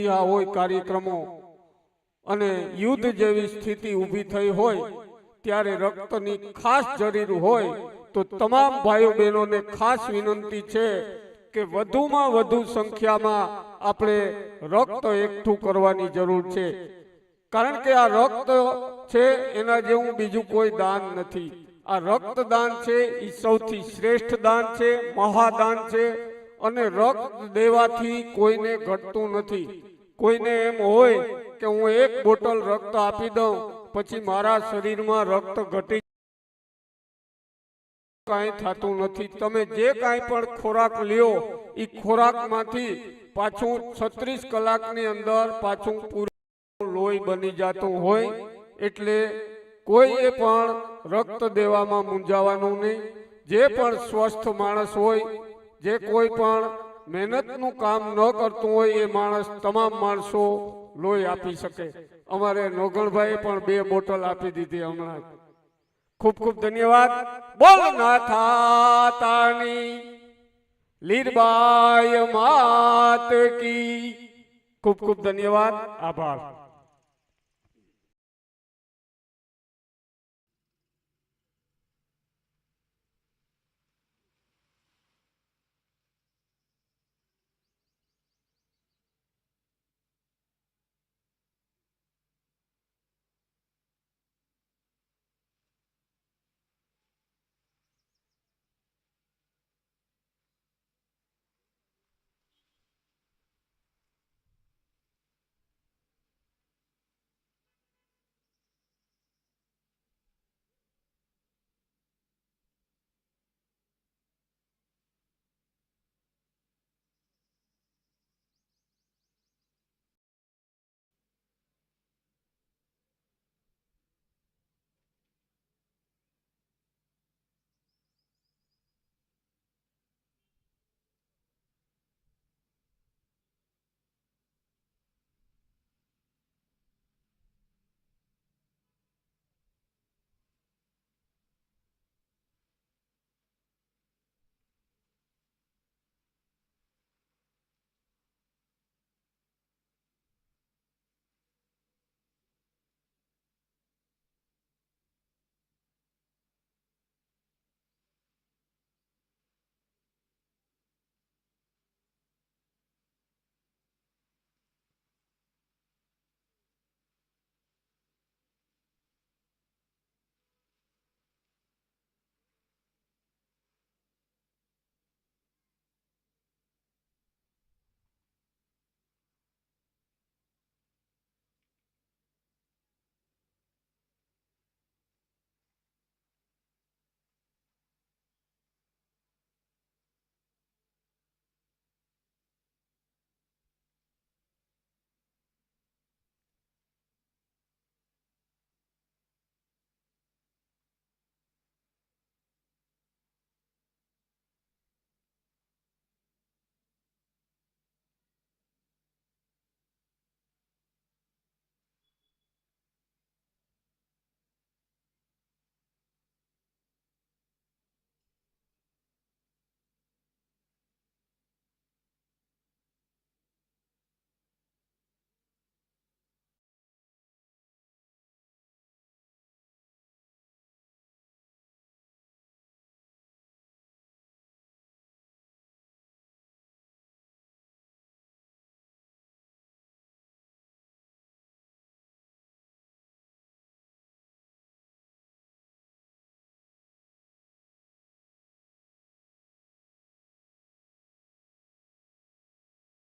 હોય કાર્યક્રમો અને યુદ્ધ જેવી સ્થિતિ ઊભી થઈ હોય, ત્યારે રક્તની ખાસ જરૂર હોય, તો તમામ ભાઈઓ બહેનોને ખાસ વિનંતી છે કે વધુમાં વધુ સંખ્યામાં આપણે રક્ત એકઠું કરવાની જરૂર છે. કારણ કે આ રક્ત છે એના જેવું બીજું કોઈ દાન નથી. આ રક્તદાન છે એ સૌથી શ્રેષ્ઠ દાન છે, મહાદાન છે અને રક્ત દેવાથી કોઈને ઘટતું નથી. કોઈને એમ હોય કે હું એક બોટલ રક્ત આપી દઉં, પછી મારા શરીરમાં રક્ત ઘટી કાંઈ થતું નથી. તમે જે કાંઈ પણ ખોરાક લ્યો એ ખોરાકમાંથી પાછું છત્રીસ કલાકની અંદર પાછું પૂરું લોહી બની જતું હોય, એટલે કોઈએ પણ રક્ત દેવામાં મૂંઝાવાનું નહીં. જે પણ સ્વસ્થ માણસ હોય જે કોઈ પણ મહેનતનું કામ ન કરતું હોય એ માણસ તમામ માણસો લોહી આપી શકે. અમારે નોગણભાઈએ પણ બે બોટલ આપી દીધી હમણાં. ખૂબ ખૂબ ધન્યવાદ. બોલ નાથા તાની લીરબાઈ માત કી. ખૂબ ખૂબ ધન્યવાદ. આભાર.